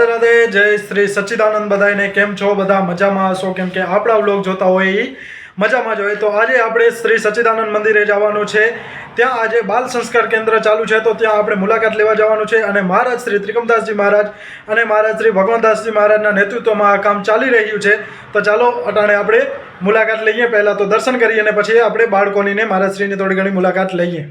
રાધે જય શ્રી સચ્ચિદાનંદ બધાને કેમ છો બધા? મજામાં હશો? કેમ કે આપણા વ્લોગ જોતા હોય એ મજામાં જ હોય. તો આજે આપણે શ્રી સચ્ચિદાનંદ મંદિરે જવાનું છે. ત્યાં આજે બાલ સંસ્કાર કેન્દ્ર ચાલુ છે, તો ત્યાં આપણે મુલાકાત લેવા જવાનું છે. અને મહારાજ શ્રી ત્રિકમદાસજી મહારાજ અને મહારાજ શ્રી ભગવાનદાસજી મહારાજના નેતૃત્વમાં આ કામ ચાલી રહ્યું છે. તો ચાલો, અટાણે આપણે મુલાકાત લઈએ. પહેલાં તો દર્શન કરીએ અને પછી આપણે બાળકોની ને મહારાજશ્રીની થોડી ઘણી મુલાકાત લઈએ.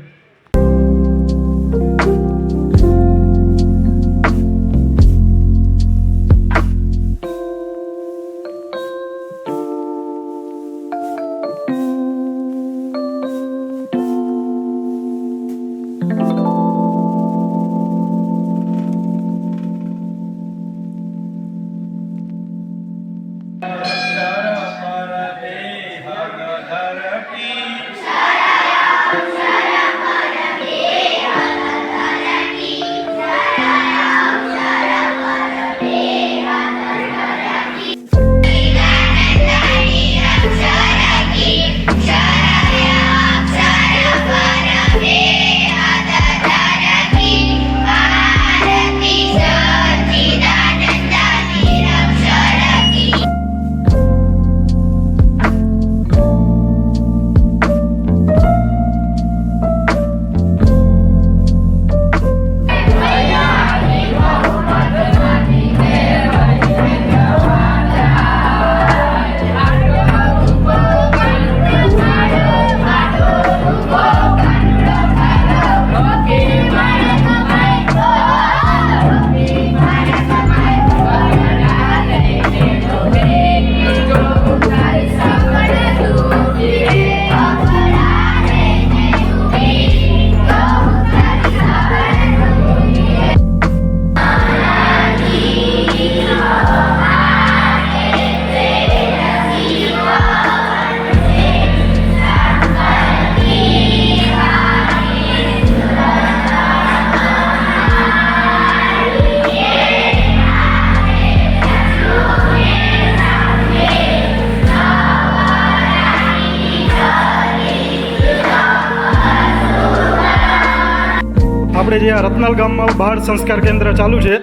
આપણે જે આ રત્નાલ ગામમાં બાળ સંસ્કાર કેન્દ્ર ચાલુ છે,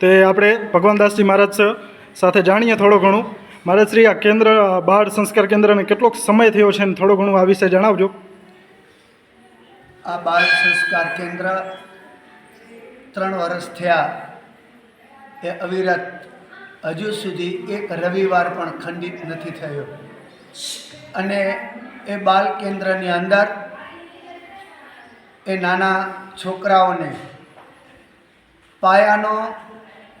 તે આપણે ભગવાનદાસજી મહારાજ સાથે જાણીએ થોડું ઘણું. મહારાજશ્રી આ કેન્દ્ર બાળ સંસ્કાર કેન્દ્રને કેટલોક સમય થયો છે ને થોડું ઘણું આ વિશે જણાવજો. આ બાળ સંસ્કાર કેન્દ્ર ત્રણ વર્ષ થયા. એ અવિરત હજુ સુધી એક રવિવાર પણ ખંડિત નથી થયો. અને એ બાળ કેન્દ્રની અંદર એ નાના છોકરાઓને પાયાનો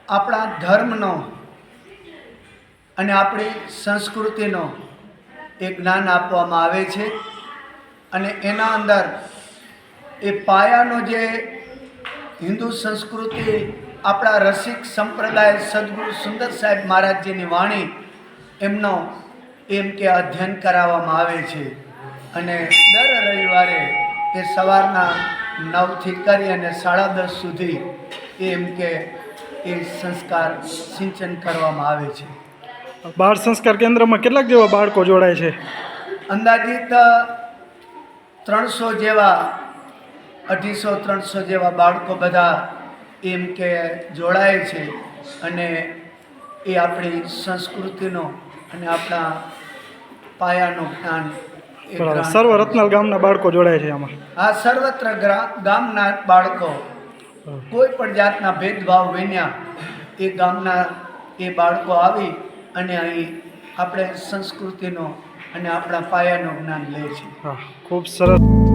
આપણા ધર્મનો અને આપણી સંસ્કૃતિનો એ જ્ઞાન આપવામાં આવે છે અને એના અંદર એ પાયાનો જે હિન્દુ સંસ્કૃતિ, આપણા રસિક સંપ્રદાય સદગુરુ સુંદર સાહેબ મહારાજજીની વાણી એમનો એમ કે અધ્યયન કરાવવામાં આવે છે. અને દર રવિવારે એ સવારના નવથી કરી અને સાડા દસ સુધી એમ કે એ સંસ્કાર સિંચન કરવામાં આવે છે. બાળ સંસ્કાર કેન્દ્રમાં કેટલાક જેવા બાળકો જોડાય છે? અંદાજિત ત્રણસો જેવા અઢીસો ત્રણસો જેવા બાળકો બધા એમ કે જોડાય છે અને એ આપણી સંસ્કૃતિનો અને આપણા પાયાનું જ્ઞાન બરાબર સર્વ રત્નાલ ગામના બાળકો જોડાય છે આમાં. આ સર્વત્ર ગામના બાળકો કોઈ પણ જાતના ભેદભાવ વિના એ ગામના એ બાળકો આવી અને અહીં આપણે સંસ્કૃતિનો અને આપણા પાયાનું જ્ઞાન લે છે. ખૂબ સરસ.